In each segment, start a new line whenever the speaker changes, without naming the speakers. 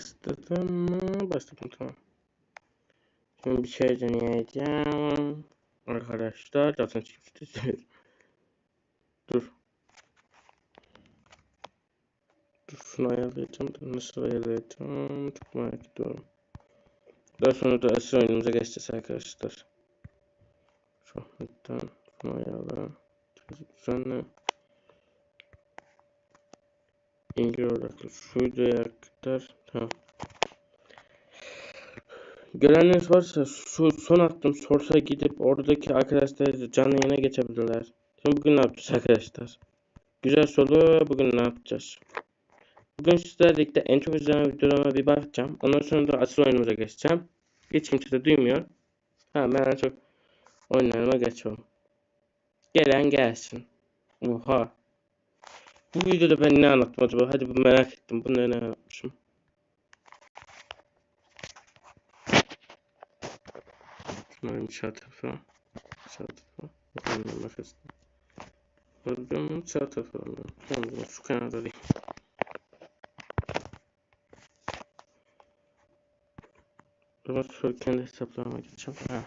Bastırdım mı? Bastırdım tamam. Şimdi bir şey deneyeceğim. Arkadaşlar zaten çıktı. Dur. Dur şunu ayarlayacağım. Nasıl ayarlayacağım? Çok merak ediyorum. Daha sonra da asıl oyunumuza geçeceğiz arkadaşlar. Şu hatta şunu ayarla. Düzenle. İlgili olarak şu videoya kadar tamam. Görenleriniz varsa şu son attığım sorsa gidip oradaki arkadaşlar canlı yayına geçebilirler. Şimdi bugün ne yapacağız arkadaşlar? Güzel soru. Bugün ne yapacağız? Bugün sizlerle en çok izlenen videolarıma bir bakacağım. Ondan sonra da asıl oyunumuza geçeceğim. Hiç kimse de duymuyor. Ha ben en çok oyunlarıma geçiyorum. Gelen gelsin. Oha. Bu videoda ben ne anlattım acaba? Hadi bir merak ettim. Bunda ne anlatmışım? Bakalım bakasın. Programın sağ tarafı. Tamam şu kenarda değil. Ama şöyle kendi hesaplarıma geçeceğim. Ha.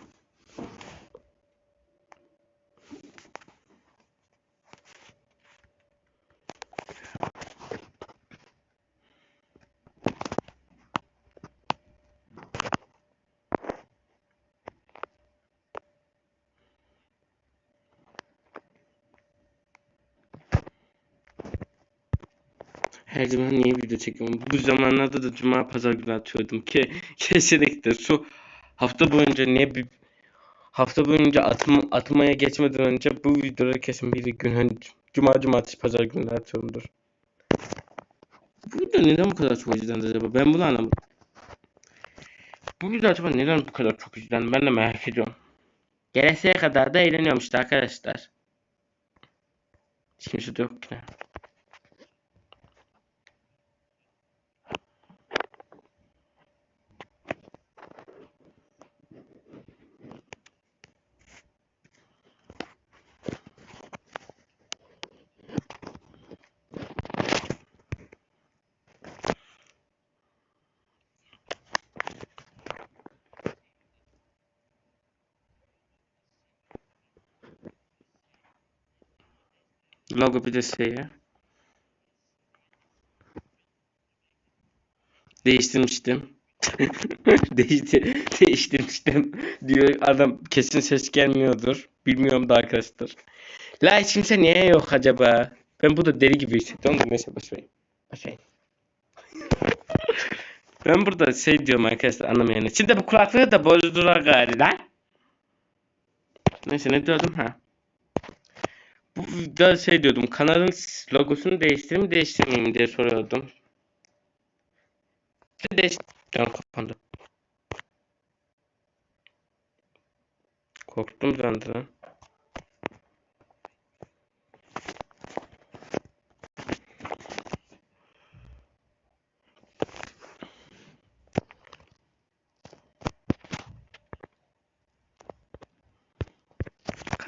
Her zaman niye video çekiyorum? Bu zamanlarda da cuma pazar günü atıyordum ki kesinlikle şu hafta boyunca niye bir hafta boyunca atma, atmaya geçmeden önce bu videoları kesin bir gün hani cuma cumartesi pazar günü atıyorumdur. Bu video neden bu kadar çok izlendi acaba? Ben bunu anlamadım. Bu video acaba neden bu kadar çok izlendi? Ben de merak ediyorum. Gelesiye kadar da eğleniyorum işte arkadaşlar. Hiç kimse de yok yine. Logo bir de şeye. Değiştirmiştim. Değişti değiştirmiştim diyor adam kesin ses gelmiyordur. Bilmiyorum da arkadaşlar. La hiç kimse niye yok acaba? Ben burada deli gibi hissediyorum da neyse başlayayım. Başlayayım. ben burada şey diyorum arkadaşlar anlamayan. Şimdi bu kulaklığı da bozdular galiba. Neyse ne diyordum ha. Bu videoda şey diyordum kanalın logosunu değiştireyim değiştirmeyeyim diye soruyordum. Değiş... Can kapandı. Korktum zannederim.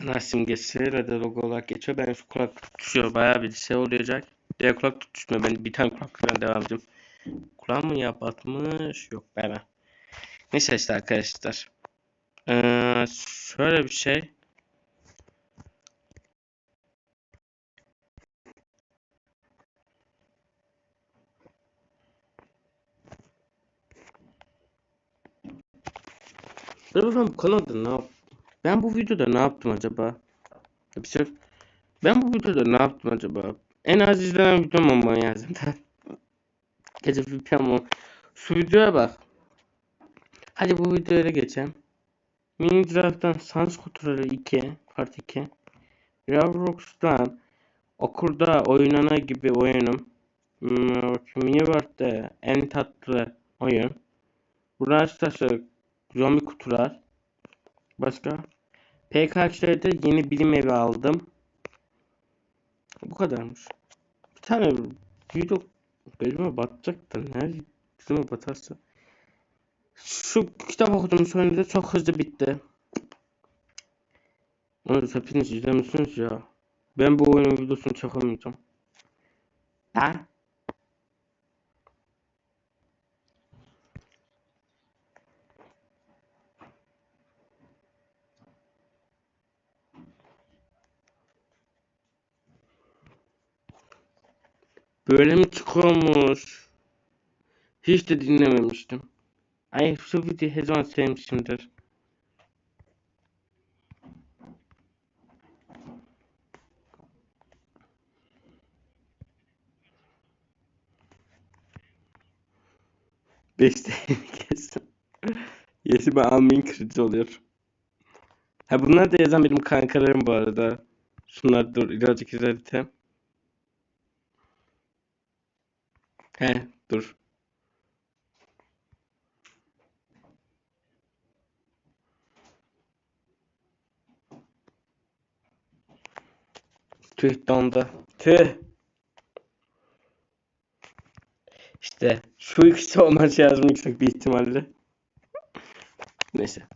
Kanal simgesi ve de logo olarak geçiyor. Ben şu kulak düşüyor. Bayağı bir şey olacak. Diğer kulak düşmüyor. Ben bir tane kulaklıkla devam edeceğim. Kulağım mı yapatmış? Yok ben. Neyse işte arkadaşlar. Ee, şöyle bir şey. Dur ben bu kanalda ne yaptım? Ben bu videoda ne yaptım acaba? Bir şey... Ben bu videoda ne yaptım acaba? En az izlenen videom ama yazdım. Gece VPN o. Şu videoya bak. Hadi bu videoya geçelim. Mini Draft'tan Sans Kutuları 2 Part 2 Roblox'tan Okurda oynana gibi oyunum. Mini World'de en tatlı oyun. Brawl Stars'ı zombi kutular. Başka? PKX'de yeni bilim evi aldım. Bu kadarmış. Bir tane video gözüme batacak da nerede gözüme batarsa. Şu kitap okudum sonra da çok hızlı bitti. Onu hepiniz izlemişsiniz ya. Ben bu oyunun videosunu çekemayacağım. Ha? Böyle mi çıkıyormuş? Hiç de dinlememiştim. Ay şu videoyu her zaman sevmişimdir. Beş değerini kestim. Yesime amin kırıcı oluyor. Ha bunlar da yazan benim kankalarım bu arada. Şunlar dur birazcık ilerletem. He dur. Tüh dondu. Tüh. İşte şu ikisi olmaz yüksek bir ihtimalle. Neyse.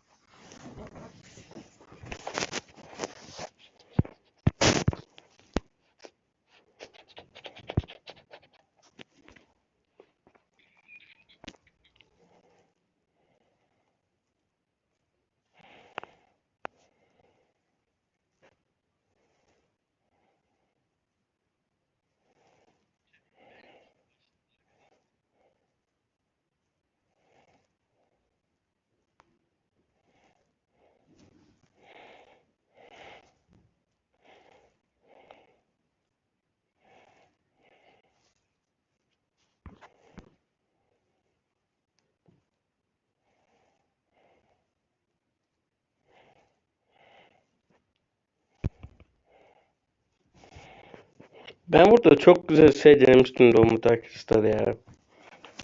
Ben burada çok güzel şey denemiştim Doğumut arkadaşlar ya.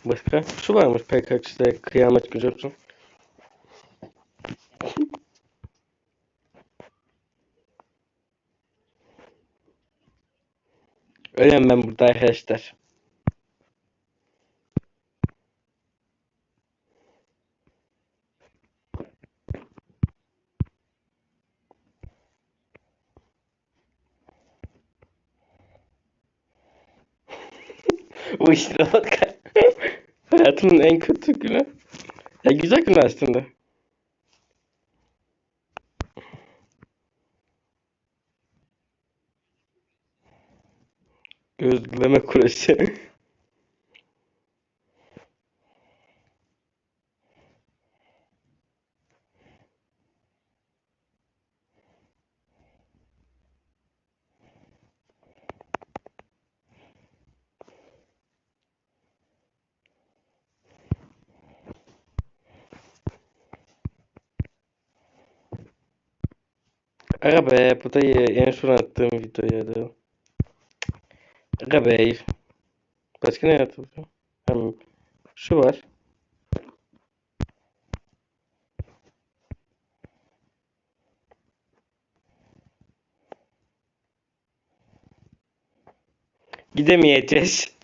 Başka? Şu varmış PKX'de kıyamet görüyorsun. Öyle ben burada arkadaşlar. Bu işte bak. Hayatımın en kötü günü. Ya güzel gün aslında. Gözleme kurası. Aga be bu da en son attığım videoydu. Aga be. Başka ne yaptım? Hem şu var. Gidemeyeceğiz.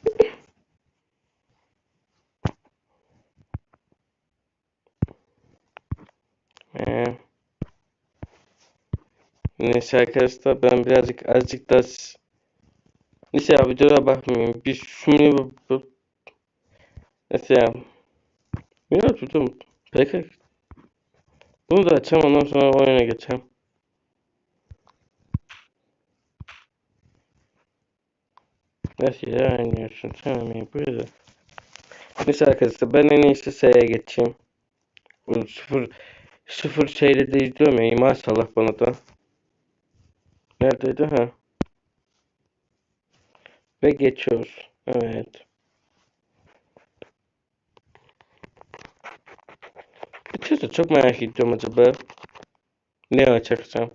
Ee, Neyse arkadaşlar ben birazcık azıcık da s- Neyse ya videoya bakmayayım. Bir şunu bu- Neyse ya. Ya tutum. Peki. Bunu da açacağım ondan sonra oyuna geçeceğim. Nasıl ya oynuyorsun sen mi böyle? Neyse arkadaşlar ben en iyisi S'ye geçeyim. Bu sıfır sıfır şeyle de izliyorum ya maşallah bana da. Neredeydi ha? Ve geçiyoruz. Evet. Açıkçası çok merak ediyorum acaba. Ne açarsam.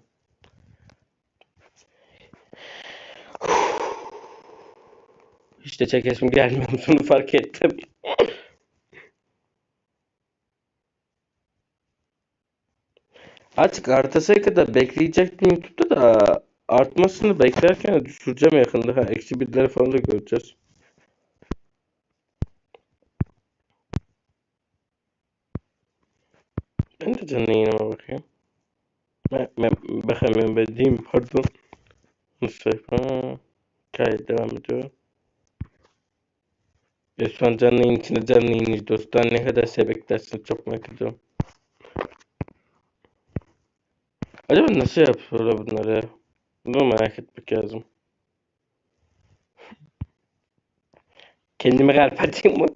Hiç de çekesim gelmiyor bunu fark ettim. Artık artasaya kadar bekleyecektim YouTube'da da artmasını beklerken düşüreceğim yakında. Ha, eksi birleri falan da göreceğiz. Ben de canlı yayınıma bakayım. Ben, ben bakamıyorum ben pardon. Mustafa. Kayıt devam ediyor. Ya şu an canlı yayın içinde canlı yayın izliyoruz. Ne kadar size beklersin çok merak ediyorum. Acaba nasıl yapıyorlar bunları? Bunu merak etmek lazım. Kendime kalp atayım mı?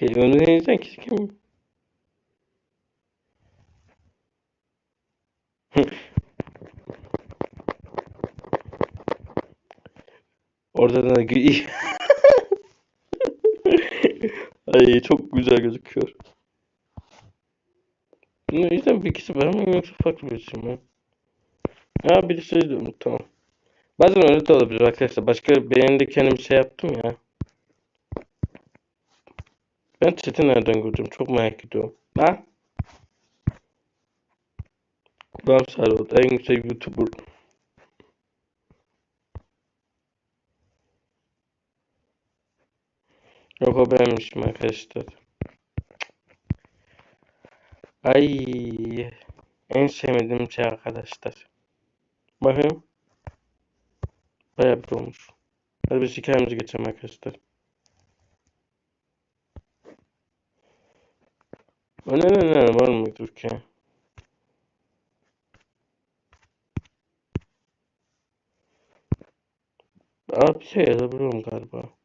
Deneyeceksin ki kim? Oradan da gü- Ay çok güzel gözüküyor. Bunun yüzden bir ikisi var mı yoksa farklı birisi mi? Ya birisi diyorum tamam. Bazen öyle de olabilir arkadaşlar. Başka de kendim şey yaptım ya. Ben chat'i nereden göreceğim? Çok merak ediyorum. Ha? Kulağım sarıldı. En güzel YouTuber. Yok o benmişim arkadaşlar. Ay en sevmediğim şey arkadaşlar. Bakın. Bayağı bir olmuş. Hadi biz hikayemize geçelim arkadaşlar. Ne ne ne var mı Türkiye? Aa bir şey yazabiliyorum galiba.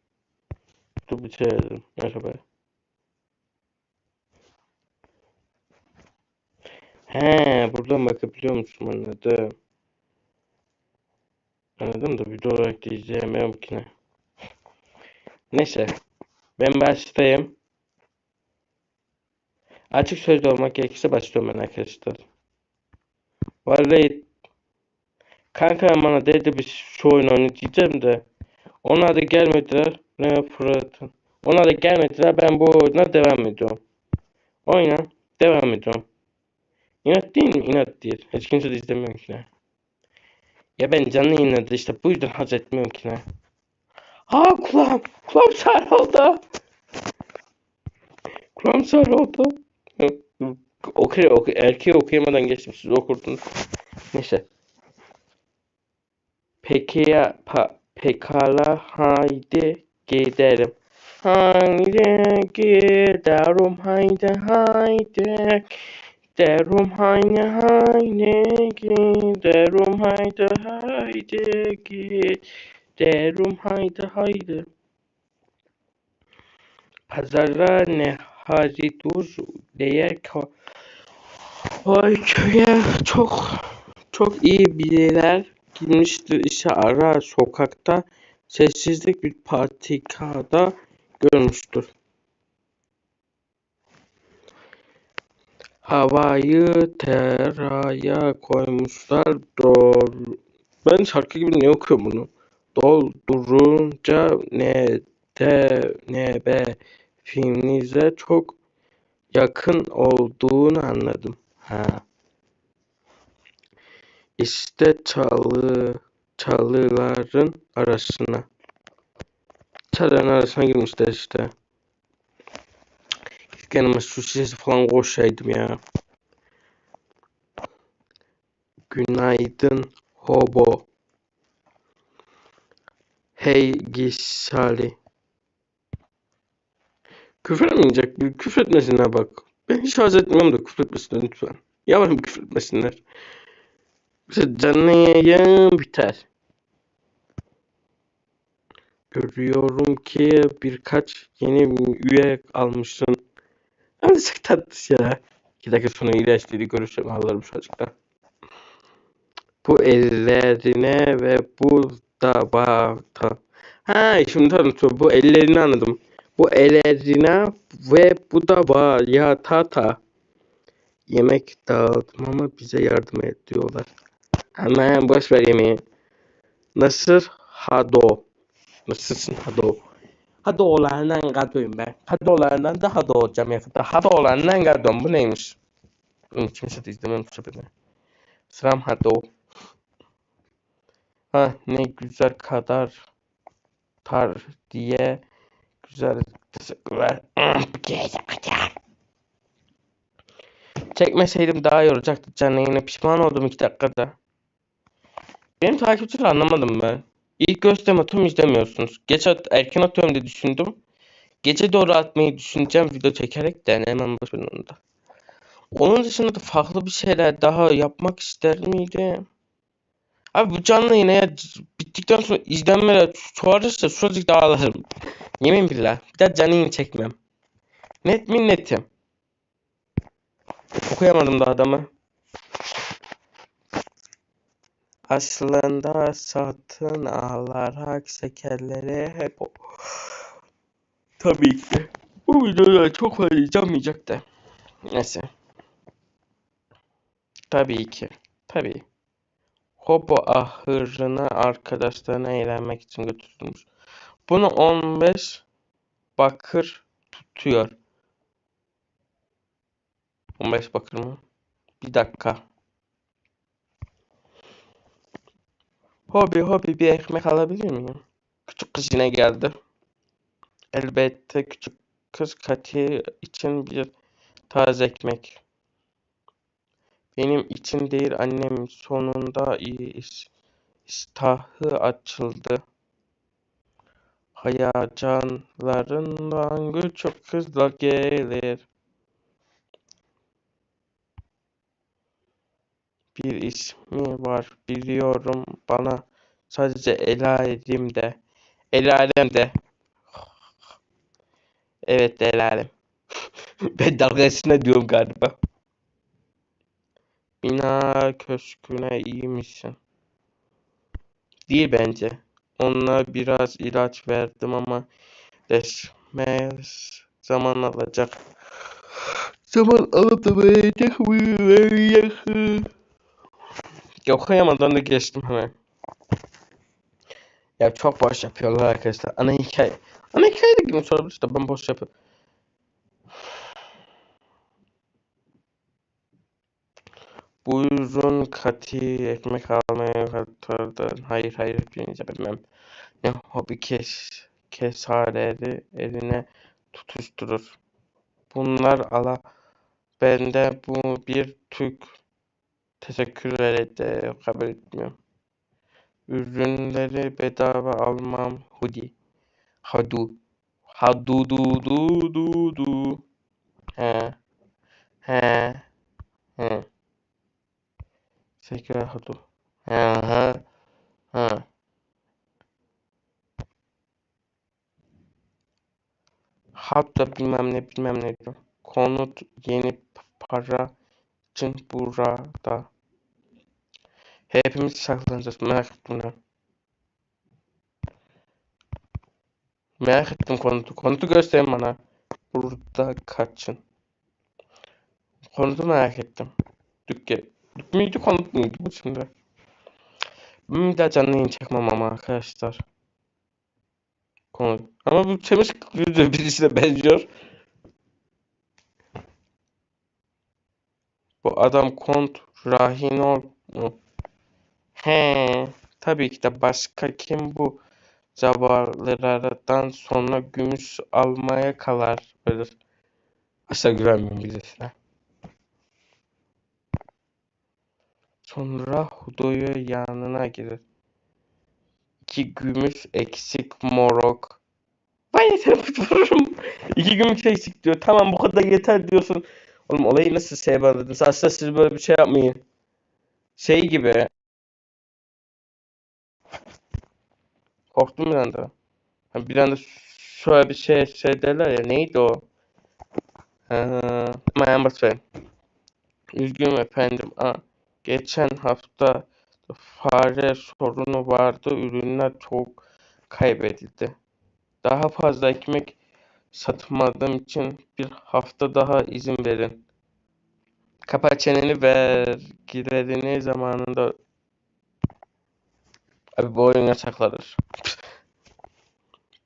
Şey yazayım. Merhaba. He buradan bakabiliyor musun anladım. Anladım da video olarak da izleyemiyorum ki ne. Neyse. Ben başlayayım. Açık sözlü olmak gerekirse başlıyorum ben arkadaşlar. Vallahi kanka bana dedi bir şu oyun oynayacağım da onlar da gelmediler. Ne Fırat'ın. Onlar da gelmediler. Ben bu oyuna devam ediyorum. Oyna. Devam ediyorum. İnat değil mi? İnat değil. Hiç kimse de izlemiyor ki. Ya ben canlı yayınladı işte bu yüzden haz etmiyorum ki. Ha kulağım. Kulağım sarıldı. Kulağım sarıldı. Okur, oku, erkeği okuyamadan geçtim siz okurdunuz. Neyse. Peki ya pa, pekala haydi gidelim. Haydi gidelim haydi haydi. Gidelim haydi haydi gidelim haydi haydi gidelim haydi haydi. Pazara ne hadi dur değer ka- Vay köye çok çok iyi biriler girmiştir işe ara sokakta sessizlik bir patikada görmüştür. Havayı teraya koymuşlar dol. Ben şarkı gibi ne okuyorum bunu? Doldurunca ne de ne be filminize çok yakın olduğunu anladım. Ha. İşte çalı çalıların arasına. Çalıların arasına girmişler işte. Kendime su şişesi falan koşaydım ya. Günaydın hobo. Hey Gisali. Küfür etmeyecek. Küfür etmesine bak. Ben hiç haz etmiyorum da küfür etmesinler lütfen. Yavrum küfür etmesinler. İşte canlı yayın biter. Görüyorum ki birkaç yeni üye almışsın. Ama çok tatlı ya. İki dakika sonra ilaçları görüşelim ağlarım çocuklar. Bu ellerine ve bu da bağda. Ha şimdi tanıtıyorum. Bu ellerini anladım. Bu ellerine ve bu da bağ ya tata. Yemek dağıtım ama bize yardım ediyorlar. Hemen boş ver yemeği. Nasır Hado. Nasılsın Hado? Hado'lardan kadıyım ben. Hado'lardan daha da olacağım yakında. Hado'lardan kadıyım. Bu neymiş? Kimse de bu sefer. Sıram Hado. Ha ne güzel kadar tar diye güzel teşekkürler. Çekmeseydim daha iyi olacaktı yine pişman oldum iki dakikada. Benim takipçileri anlamadım ben. İlk gösterim atıyorum izlemiyorsunuz. Geç at, erken atıyorum diye düşündüm. Gece doğru atmayı düşüneceğim video çekerek de hemen boş verin onu da. Onun dışında da farklı bir şeyler daha yapmak ister miydim? Abi bu canlı yine ya bittikten sonra izlenmeler çoğalırsa çocuk da ağlarım. Yemin billah. Bir daha canlı çekmem. Net mi netim. Okuyamadım da adamı. Aslında satın alarak sekerlere hep. Tabii ki. Bu videoda çok izlenmeyecek de. Neyse. Tabii ki. Tabii. Hobo ahırına arkadaşlarına eğlenmek için götürülmüş. Bunu 15 bakır tutuyor. 15 bakır mı? Bir dakika. Hobi hobi bir ekmek alabilir miyim? Küçük kız yine geldi. Elbette küçük kız Kati için bir taze ekmek. Benim için değil annem sonunda iyi iş, iştahı açıldı. Hayacanlarından küçük kızla gelir. Bir ismi var biliyorum bana sadece el alem de. El alem de. Evet el alem. ben dalgasına diyorum galiba. Bina köşküne iyi misin? Değil bence. Ona biraz ilaç verdim ama değişmez zaman alacak. Zaman alıp da verecek mi? Verecek? Ya okuyamadan da geçtim hemen. Ya çok boş yapıyorlar arkadaşlar. Ana hikaye. Ana hikaye de gibi sorabiliriz de ben boş yapıyorum. Buyurun Kati ekmek almaya katırdın. Hayır hayır hepinize bilmem. Ne hobi kes kesareleri eline tutuşturur. Bunlar ala bende bu bir Türk teşekkür ederim kabul etmiyorum. Ürünleri bedava almam hudi. Hadu. Hadu du du du du. He. He. He. Tekrar hadu. He he. He. Hatta bilmem ne bilmem ne diyor. Konut yeni para için burada. Hepimiz saklanacağız. Merak ettim lan. Merak ettim konutu. Konutu gösterin bana. Burada kaçın. Konutu merak ettim. Dükke. Dük müydü konut muydu bu şimdi? Ben bir daha canlı yayın çekmem ama arkadaşlar. Konut. Ama bu temiz yüzü birisine benziyor. Bu adam kont Rahinol mu? He, tabii ki de başka kim bu zavallılardan sonra gümüş almaya karar verir. Asla güvenmiyorum birisine. Sonra Hudo'yu yanına girer. İki gümüş eksik morok. Vay yeter vururum. İki gümüş eksik diyor. Tamam bu kadar yeter diyorsun. Oğlum olayı nasıl şey bağladınız? Aslında siz böyle bir şey yapmayın. Şey gibi. Korktum bir anda. Bir anda şöyle bir şey şey derler ya neydi o? Mayan Batman. Üzgünüm efendim. Aa, geçen hafta fare sorunu vardı. Ürünler çok kaybedildi. Daha fazla ekmek satmadığım için bir hafta daha izin verin. Kapa çeneni vergilerini zamanında Abi bu oyun yasaklanır.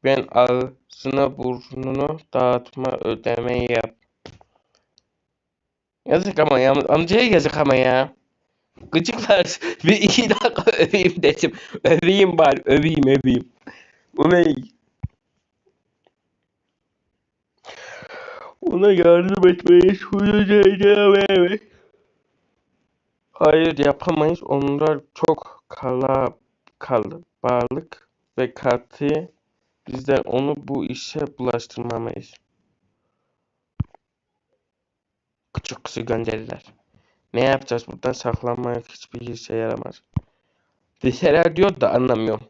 Ben ağzına burnunu dağıtma ödemeyi yap. Yazık ama ya. Amcaya yazık ama ya. Gıcıklar. Bir iki dakika öveyim dedim. Öveyim bari. Öveyim öveyim. Bu ne? Ona yardım etmeye çalışacağım evet. Hayır yapamayız. Onlar çok kala kalabalık ve katı. Bizden onu bu işe bulaştırmamayız. küçük kızı gönderirler. Ne yapacağız buradan saklanmak hiçbir işe yaramaz. Şeyler diyor da anlamıyorum.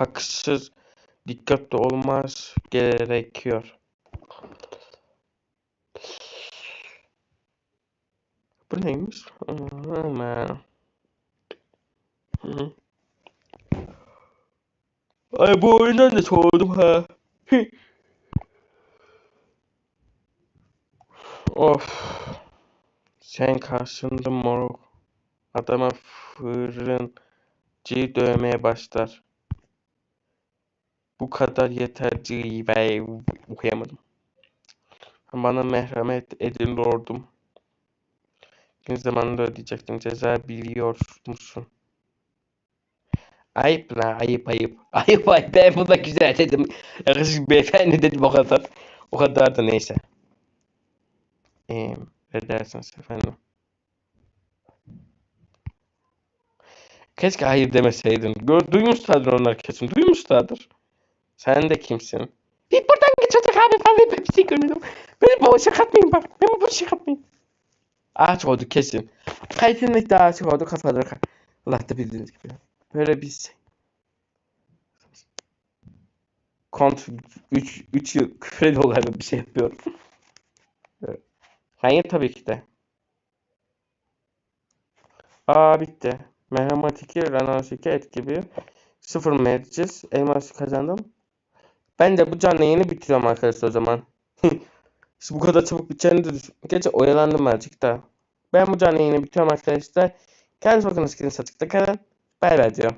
Haksız dikkatli olmaz gerekiyor. Bu neymiş? Aman. Ay bu oyundan da soğudum ha. of. Sen karşında moruk. Adama fırıncı dövmeye başlar. Bu kadar yeterli ve okuyamadım. Bana merhamet edin lordum. Gün zamanında ödeyecektim. Ceza biliyor musun? Ayıp la ayıp ayıp. Ayıp ayıp ben buna güzel dedim. Yakışık beyefendi dedim o kadar. O kadar da neyse. Ee, ne dersiniz efendim? Keşke hayır demeseydin. Gör, duymuşlardır onlar kesin. Duymuşlardır. Sen de kimsin? Bir buradan git çocuk abi falan ben bir şey görmedim. Beni bu işe katmayın bak. Beni bu işe katmayın. Ağaç oldu kesin. Kesinlikle ağaç oldu kafaları. ka- Allah da bildiğiniz gibi. Böyle bir şey. Kont 3 3 yıl küfür ediyorlar bir şey yapıyorum. Evet. Hayır tabii ki de. Aa bitti. Merhamet 2, Renault 2 etki 1. 0 merciz. Elmas kazandım. Ben de bu canlı yayını bitiriyorum arkadaşlar o zaman. İşte bu kadar çabuk biteceğini de düşün. Gece oyalandım azıcık da. Ben bu canlı yayını bitiriyorum arkadaşlar. Kendinize bakın. Sıkıntı kalın. Bay bay diyorum.